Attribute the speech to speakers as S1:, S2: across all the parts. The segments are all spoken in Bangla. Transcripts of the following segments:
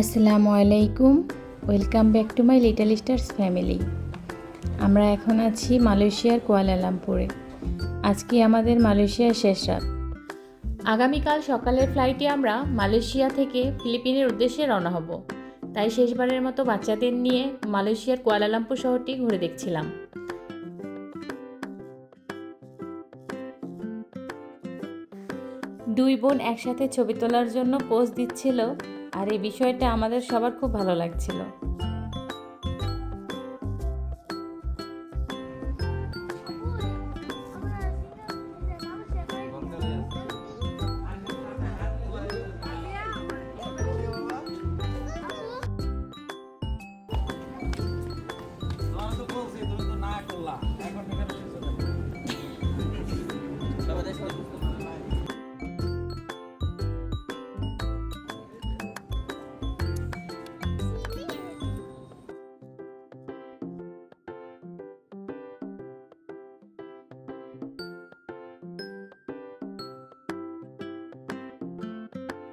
S1: আসসালামু আলাইকুম। Welcome back to my little stars family আমরা এখন আছি মালয়েশিয়ার কুয়ালালামপুরে। আজকে আমাদের মালয়েশিয়ার শেষ রাত। আগামীকাল সকালের ফ্লাইটে আমরা মালয়েশিয়া থেকে ফিলিপিনের উদ্দেশ্যে রওনা হব। তাই শেষবারের মতো বাচ্চাদের নিয়ে মালয়েশিয়ার কুয়ালালামপুর শহরটি ঘুরে দেখছিলাম। দুই বোন একসাথে ছবি তোলার জন্য পোজ দিচ্ছিল আর এই বিষয়টা আমাদের সবার খুব ভালো লাগছিল।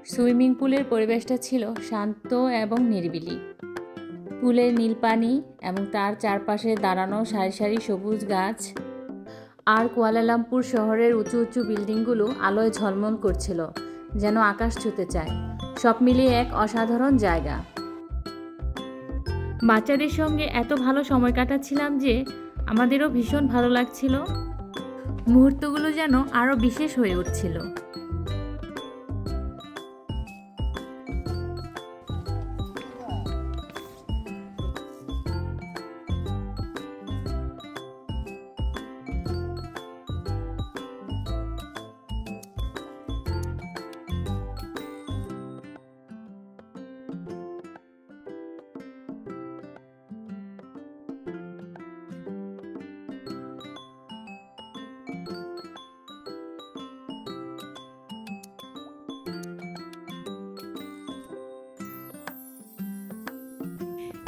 S1: সুইমিং পুলের পরিবেশটা ছিল শান্ত এবং নিরিবিলি। পুলের নীল পানি এবং তার চারপাশে দাঁড়ানো সারি সারি সবুজ গাছ আর কুয়ালালামপুর শহরের উঁচু উঁচু বিল্ডিংগুলো আলোয় ঝলমল করছিল, যেন আকাশ ছুতে চায়। সব মিলিয়ে এক অসাধারণ জায়গা। বাচ্চাদের সঙ্গে এত ভালো সময় কাটাচ্ছিলাম যে আমাদেরও ভীষণ ভালো লাগছিল। মুহূর্তগুলো যেন আরও বিশেষ হয়ে উঠছিল।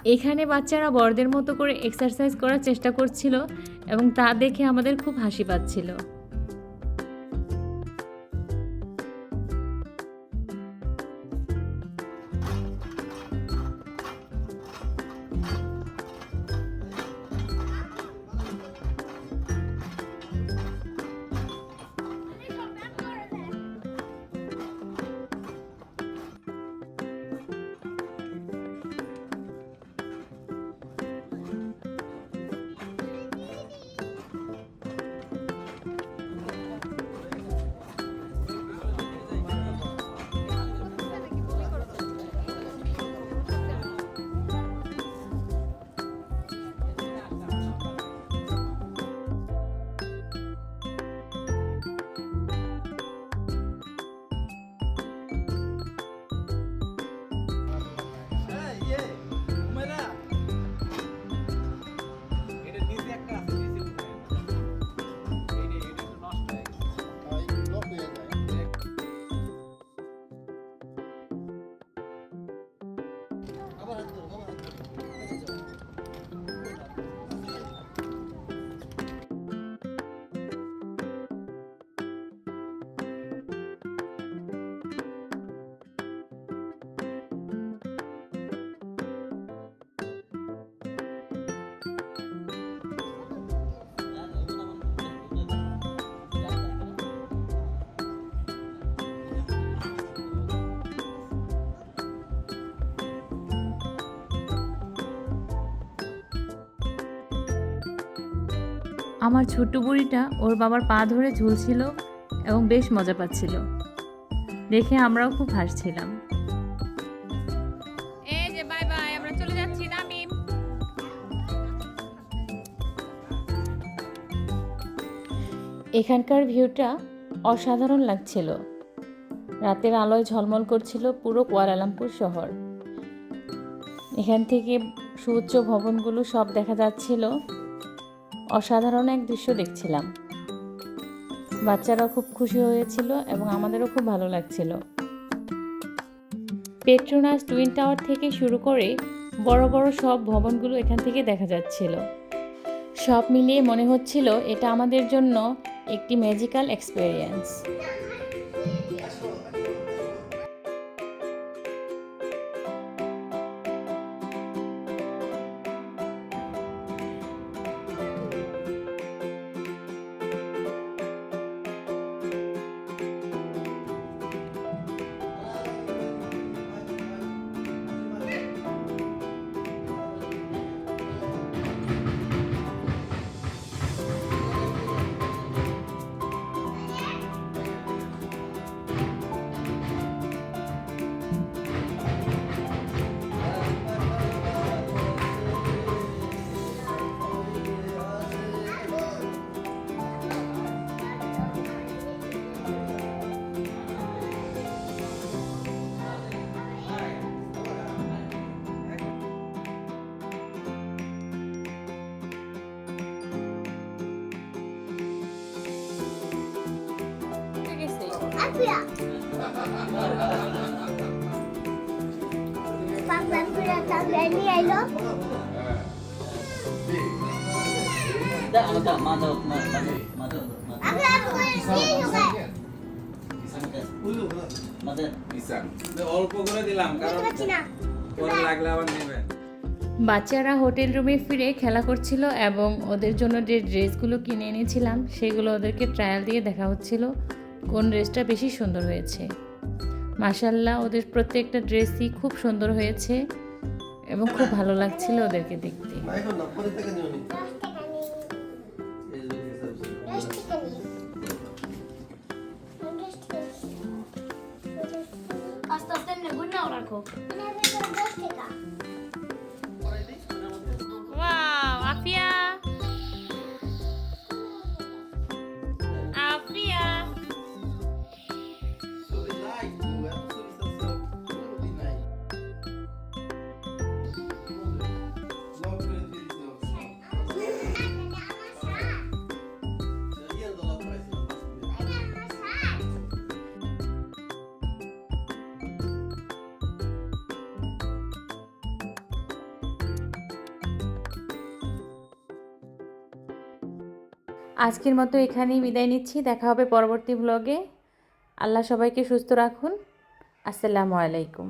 S1: এখানে বাচ্চারা বড়দের মতো করে এক্সারসাইজ করার চেষ্টা করছিল এবং তা দেখে আমাদের খুব হাসি পাচ্ছিল। আমার ছোট্ট বুড়িটা ওর বাবার পা ধরে ঝুলছিল এবং বেশ মজা পাচ্ছিল। দেখে আমরাও খুব হাসছিলাম। এই যে বাই বাই আমরা চলে যাচ্ছি তামিম এখানকার ভিউটা অসাধারণ লাগছিল। রাতের আলোয় ঝলমল করছিল পুরো কুয়ালালামপুর শহর। এখান থেকে সুউচ্চ ভবনগুলো সব দেখা যাচ্ছিল। অসাধারণ এক দৃশ্য দেখছিলাম। বাচ্চারা খুব খুশি হয়েছিল এবং আমাদেরও খুব ভালো লাগছিল। পেট্রোনাস টুইন টাওয়ার থেকে শুরু করে বড় বড় সব ভবনগুলো এখান থেকে দেখা যাচ্ছিল। সব মিলিয়ে মনে হচ্ছিল এটা আমাদের জন্য একটি ম্যাজিক্যাল এক্সপেরিয়েন্স।
S2: অল্প করে দিলাম কারণ
S3: kecil nak.
S2: পরে লাগলে আবার নেবেন।
S1: বাচ্চারা হোটেল রুমে ফিরে খেলা করছিল এবং ওদের জন্য যে ড্রেসগুলো কিনে এনেছিলাম সেগুলো ওদেরকে ট্রায়াল দিয়ে দেখা হচ্ছিল। কোন ড্রেসটা বেশি সুন্দর হয়েছে মাসাল্লাহ ওদের প্রত্যেকটা ড্রেসই খুব সুন্দর হয়েছে এবং খুব ভালো লাগছিল ওদেরকে দেখতে.
S4: আস্তে আস্তে
S1: আজকের মতো এখানেই বিদায় নিচ্ছি। দেখা হবে পরবর্তী ব্লগে আল্লাহ সবাইকে সুস্থ রাখুন। আসসালামু আলাইকুম।